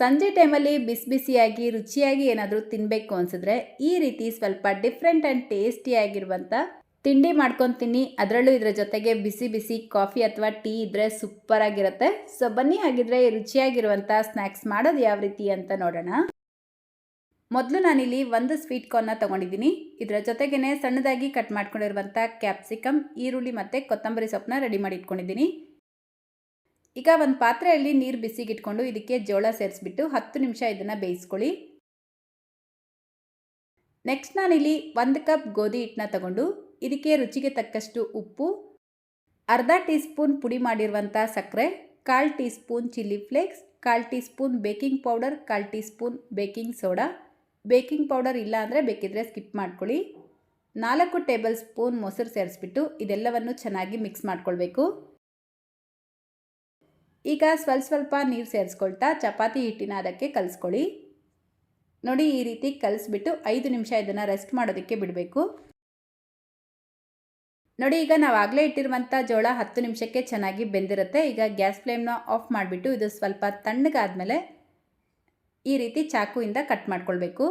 ಸಂಜೆ ಟೈಮಲ್ಲಿ ಬಿಸಿ ಬಿಸಿಯಾಗಿ ರುಚಿಯಾಗಿ ಏನಾದರೂ ತಿನ್ನಬೇಕು ಅನಿಸಿದ್ರೆ ಈ ರೀತಿ ಸ್ವಲ್ಪ ಡಿಫ್ರೆಂಟ್ ಆ್ಯಂಡ್ ಟೇಸ್ಟಿಯಾಗಿರುವಂಥ ತಿಂಡಿ ಮಾಡ್ಕೊತೀನಿ ಅದರಲ್ಲೂ ಇದರ ಜೊತೆಗೆ ಬಿಸಿ ಬಿಸಿ ಕಾಫಿ ಅಥವಾ ಟೀ ಇದ್ದರೆ ಸೂಪರಾಗಿರುತ್ತೆ ಸೊ ಬನ್ನಿ ಹಾಗಿದ್ರೆ ರುಚಿಯಾಗಿರುವಂಥ ಸ್ನ್ಯಾಕ್ಸ್ ಮಾಡೋದು ಯಾವ ರೀತಿ ಅಂತ ನೋಡೋಣ. ಮೊದಲು ನಾನಿಲ್ಲಿ ಒಂದು ಸ್ವೀಟ್ ಕಾರ್ನ ತೊಗೊಂಡಿದ್ದೀನಿ. ಇದರ ಜೊತೆಗೇ ಸಣ್ಣದಾಗಿ ಕಟ್ ಮಾಡ್ಕೊಂಡಿರುವಂಥ ಕ್ಯಾಪ್ಸಿಕಮ್ ಈರುಳ್ಳಿ ಮತ್ತು ಕೊತ್ತಂಬರಿ ಸೊಪ್ಪನ್ನ ರೆಡಿ ಮಾಡಿ ಇಟ್ಕೊಂಡಿದ್ದೀನಿ ಈಗ ಒಂದು ಪಾತ್ರೆಯಲ್ಲಿ ನೀರು ಬಿಸಿಗಿಟ್ಕೊಂಡು ಇದಕ್ಕೆ ಜೋಳ ಸೇರಿಸ್ಬಿಟ್ಟು ಹತ್ತು ನಿಮಿಷ ಇದನ್ನು ಬೇಯಿಸ್ಕೊಳ್ಳಿ. ನೆಕ್ಸ್ಟ್ ನಾನಿಲ್ಲಿ ಒಂದು ಕಪ್ ಗೋಧಿ ಹಿಟ್ಟನ್ನ ತಗೊಂಡು ಇದಕ್ಕೆ ರುಚಿಗೆ ತಕ್ಕಷ್ಟು ಉಪ್ಪು, ಅರ್ಧ ಟೀ ಸ್ಪೂನ್ ಪುಡಿ ಮಾಡಿರುವಂಥ ಸಕ್ಕರೆ ಕಾಲು ಟೀ ಸ್ಪೂನ್ ಚಿಲ್ಲಿ ಫ್ಲೇಕ್ಸ್, ಕಾಲು ಟೀ ಸ್ಪೂನ್ ಬೇಕಿಂಗ್ ಪೌಡರ್, ಕಾಲು tea spoon baking soda. Baking powder ಇಲ್ಲ ಅಂದರೆ ಬೇಕಿದ್ರೆ ಸ್ಕಿಪ್ ಮಾಡ್ಕೊಳ್ಳಿ. ನಾಲ್ಕು ಟೇಬಲ್ ಸ್ಪೂನ್ ಮೊಸರು ಸೇರಿಸ್ಬಿಟ್ಟು ಇದೆಲ್ಲವನ್ನು ಚೆನ್ನಾಗಿ ಮಿಕ್ಸ್ ಮಾಡ್ಕೊಳ್ಬೇಕು. ಈಗ ಸ್ವಲ್ಪ ಸ್ವಲ್ಪ ನೀರು ಸೇರಿಸ್ಕೊಳ್ತಾ ಚಪಾತಿ ಹಿಟ್ಟಿನ ಅದಕ್ಕೆ ಕಲಿಸ್ಕೊಳ್ಳಿ. ನೋಡಿ ಈ ರೀತಿ ಕಲಿಸ್ಬಿಟ್ಟು ಐದು ನಿಮಿಷ ಇದನ್ನು ರೆಸ್ಟ್ ಮಾಡೋದಕ್ಕೆ ಬಿಡಬೇಕು. ನೋಡಿ ಈಗ ನಾವು ಆಗಲೇ ಇಟ್ಟಿರುವಂಥ ಜೋಳ ಹತ್ತು ನಿಮಿಷಕ್ಕೆ ಚೆನ್ನಾಗಿ ಬೆಂದಿರುತ್ತೆ. ಈಗ ಗ್ಯಾಸ್ ಫ್ಲೇಮ್ನ ಆಫ್ ಮಾಡಿಬಿಟ್ಟು ಇದು ಸ್ವಲ್ಪ ತಣ್ಣಗಾದ್ಮೇಲೆ ಈ ರೀತಿ ಚಾಕುವಿಂದ ಕಟ್ ಮಾಡ್ಕೊಳ್ಬೇಕು.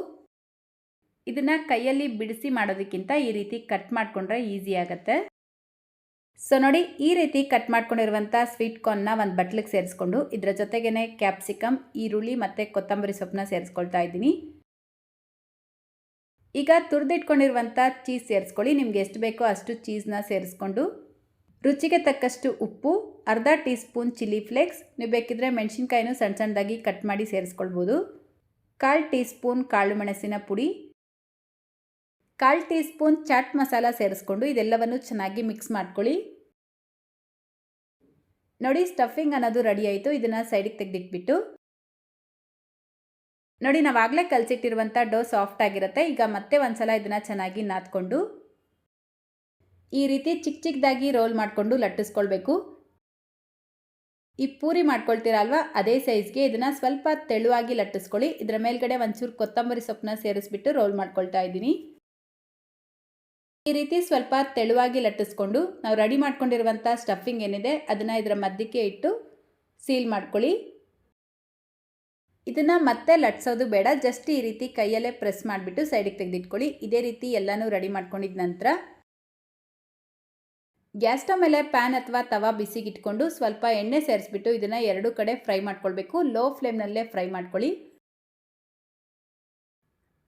ಇದನ್ನು ಕೈಯಲ್ಲಿ ಬಿಡಿಸಿ ಮಾಡೋದಕ್ಕಿಂತ ಈ ರೀತಿ ಕಟ್ ಮಾಡಿಕೊಂಡ್ರೆ ಈಸಿ ಆಗುತ್ತೆ. ಸೊ ನೋಡಿ, ಈ ರೀತಿ ಕಟ್ ಮಾಡ್ಕೊಂಡಿರುವಂಥ ಸ್ವೀಟ್ ಕಾರ್ನ್ನ ಒಂದು ಬಟ್ಲಿಗೆ ಸೇರಿಸ್ಕೊಂಡು ಇದರ ಜೊತೆಗೇ ಕ್ಯಾಪ್ಸಿಕಮ್ ಈರುಳ್ಳಿ ಮತ್ತು ಕೊತ್ತಂಬರಿ ಸೊಪ್ಪನ್ನ ಸೇರಿಸ್ಕೊಳ್ತಾ ಇದ್ದೀನಿ. ಈಗ ತುರಿದಿಟ್ಕೊಂಡಿರುವಂಥ ಚೀಸ್ ಸೇರಿಸ್ಕೊಳ್ಳಿ, ನಿಮ್ಗೆ ಎಷ್ಟು ಬೇಕೋ ಅಷ್ಟು ಚೀಸ್ನ ಸೇರಿಸ್ಕೊಂಡು. ರುಚಿಗೆ ತಕ್ಕಷ್ಟು ಉಪ್ಪು, ಅರ್ಧ ಟೀ ಸ್ಪೂನ್ ಚಿಲ್ಲಿ ಫ್ಲೇಕ್ಸ್ ನೀವು ಬೇಕಿದ್ರೆ ಮೆಣಸಿನ್ಕಾಯಿನೂ ಸಣ್ಣ ಸಣ್ಣದಾಗಿ ಕಟ್ ಮಾಡಿ ಸೇರಿಸ್ಕೊಳ್ಬೋದು. ಕಾಲು ಟೀ ಸ್ಪೂನ್ ಕಾಳು ಮೆಣಸಿನ ಪುಡಿ ಕಾಲು ಟೀ ಸ್ಪೂನ್ ಚಾಟ್ ಮಸಾಲ ಸೇರಿಸ್ಕೊಂಡು ಇದೆಲ್ಲವನ್ನು ಚೆನ್ನಾಗಿ ಮಿಕ್ಸ್ ಮಾಡ್ಕೊಳ್ಳಿ. ನೋಡಿ, ಸ್ಟಫಿಂಗ್ ಅನ್ನೋದು ರೆಡಿ ಆಯಿತು. ಇದನ್ನು ಸೈಡಿಗೆ ತೆಗೆದಿಟ್ಬಿಟ್ಟು. ನೋಡಿ, ನಾವಾಗಲೇ ಕಲಸಿಟ್ಟಿರುವಂಥ ಡೋ ಸಾಫ್ಟ್ ಆಗಿರುತ್ತೆ. ಈಗ ಮತ್ತೆ ಒಂದ್ಸಲ ಇದನ್ನು ಚೆನ್ನಾಗಿ ನಾದ್ಕೊಂಡು. ಈ ರೀತಿ ಚಿಕ್ಕ ಚಿಕ್ಕದಾಗಿ ರೋಲ್ ಮಾಡಿಕೊಂಡು ಲಟ್ಟಿಸ್ಕೊಳ್ಬೇಕು. ಈ ಪೂರಿ ಮಾಡ್ಕೊಳ್ತೀರಲ್ವ, ಅದೇ ಸೈಜ್ಗೆ ಇದನ್ನು ಸ್ವಲ್ಪ ತೆಳುವಾಗಿ ಲಟ್ಟಿಸ್ಕೊಳ್ಳಿ. ಇದರ ಮೇಲ್ಗಡೆ ಒಂಚೂರು ಕೊತ್ತಂಬರಿ ಸೊಪ್ಪನ್ನ ಸೇರಿಸ್ಬಿಟ್ಟು ರೋಲ್ ಮಾಡ್ಕೊಳ್ತಾ ಇದ್ದೀನಿ. ಈ ರೀತಿ ಸ್ವಲ್ಪ ತೆಳುವಾಗಿ ಲಟ್ಟಿಸ್ಕೊಂಡು ನಾವು ರೆಡಿ ಮಾಡ್ಕೊಂಡಿರುವಂಥ ಸ್ಟಫಿಂಗ್ ಏನಿದೆ ಅದನ್ನು ಇದರ ಮಧ್ಯಕ್ಕೆ ಇಟ್ಟು ಸೀಲ್ ಮಾಡ್ಕೊಳ್ಳಿ. ಇದನ್ನು ಮತ್ತೆ ಲಟ್ಸೋದು ಬೇಡ, ಜಸ್ಟ್ ಈ ರೀತಿ ಕೈಯಲ್ಲೇ ಪ್ರೆಸ್ ಮಾಡಿಬಿಟ್ಟು ಸೈಡಿಗೆ ತೆಗೆದಿಟ್ಕೊಳ್ಳಿ. ಇದೇ ರೀತಿ ಎಲ್ಲನೂ ರೆಡಿ ಮಾಡ್ಕೊಂಡಿದ ನಂತರ ಗ್ಯಾಸ್ ಸ್ಟವ್ ಮೇಲೆ ಪ್ಯಾನ್ ಅಥವಾ ತವಾ ಬಿಸಿಗಿಟ್ಕೊಂಡು ಸ್ವಲ್ಪ ಎಣ್ಣೆ ಸೇರಿಸ್ಬಿಟ್ಟು ಇದನ್ನು ಎರಡು ಕಡೆ ಫ್ರೈ ಮಾಡ್ಕೊಳ್ಬೇಕು. ಲೋ ಫ್ಲೇಮ್ನಲ್ಲೇ ಫ್ರೈ ಮಾಡ್ಕೊಳ್ಳಿ.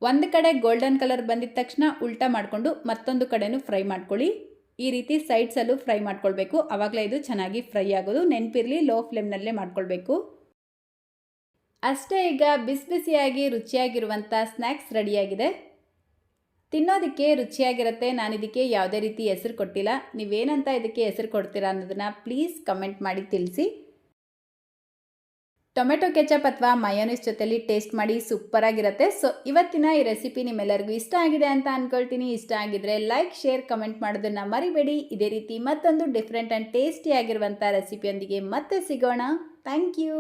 ಒಂದು ಕಡೆ ಗೋಲ್ಡನ್ ಕಲರ್ ಬಂದಿದ ತಕ್ಷಣ ಉಲ್ಟಾ ಮಾಡಿಕೊಂಡು ಮತ್ತೊಂದು ಕಡೆನೂ ಫ್ರೈ ಮಾಡ್ಕೊಳ್ಳಿ. ಈ ರೀತಿ ಸೈಡ್ಸಲ್ಲೂ ಫ್ರೈ ಮಾಡ್ಕೊಳ್ಬೇಕು. ಆವಾಗಲೇ ಇದು ಚೆನ್ನಾಗಿ ಫ್ರೈ ಆಗೋದು. ನೆನಪಿರಲಿ ಲೋ ಫ್ಲೇಮ್ನಲ್ಲೇ ಮಾಡ್ಕೊಳ್ಬೇಕು. ಅಷ್ಟೇ ಈಗ ಬಿಸಿ ಬಿಸಿಯಾಗಿ ರುಚಿಯಾಗಿರುವಂಥ ಸ್ನ್ಯಾಕ್ಸ್ ರೆಡಿಯಾಗಿದೆ ತಿನ್ನೋದಕ್ಕೆ ರುಚಿಯಾಗಿರುತ್ತೆ. ನಾನು ಇದಕ್ಕೆ ಯಾವುದೇ ರೀತಿ ಹೆಸರು ಕೊಟ್ಟಿಲ್ಲ. ನೀವೇನಂತ ಇದಕ್ಕೆ ಹೆಸರು ಕೊಡ್ತೀರಾ ಅನ್ನೋದನ್ನು ಪ್ಲೀಸ್ ಕಮೆಂಟ್ ಮಾಡಿ ತಿಳಿಸಿ. ಟೊಮೆಟೊ ಕೆಚಪ್ ಅಥವಾ ಮಯೋನೀಸ್ ಜೊತೆಲಿ ಟೇಸ್ಟ್ ಮಾಡಿ ಸೂಪರ್ ಆಗಿರುತ್ತೆ ಸೊ, ಇವತ್ತಿನ ಈ ರೆಸಿಪಿ ನಿಮ್ಮೆಲ್ಲರಿಗೂ ಇಷ್ಟ ಆಗಿದೆ ಅಂತ ಅಂದ್ಕೊಳ್ತೀನಿ ಇಷ್ಟ ಆಗಿದ್ರೆ ಲೈಕ್, ಶೇರ್, ಕಮೆಂಟ್ ಮಾಡೋದನ್ನ ಮರಿಬೇಡಿ. ಇದೇ ರೀತಿ ಮತ್ತೊಂದು ಡಿಫ್ರೆಂಟ್ ಆ್ಯಂಡ್ ಟೇಸ್ಟಿ ಆಗಿರುವಂಥ ರೆಸಿಪಿಯೊಂದಿಗೆ ಮತ್ತೆ ಸಿಗೋಣ. Thank you.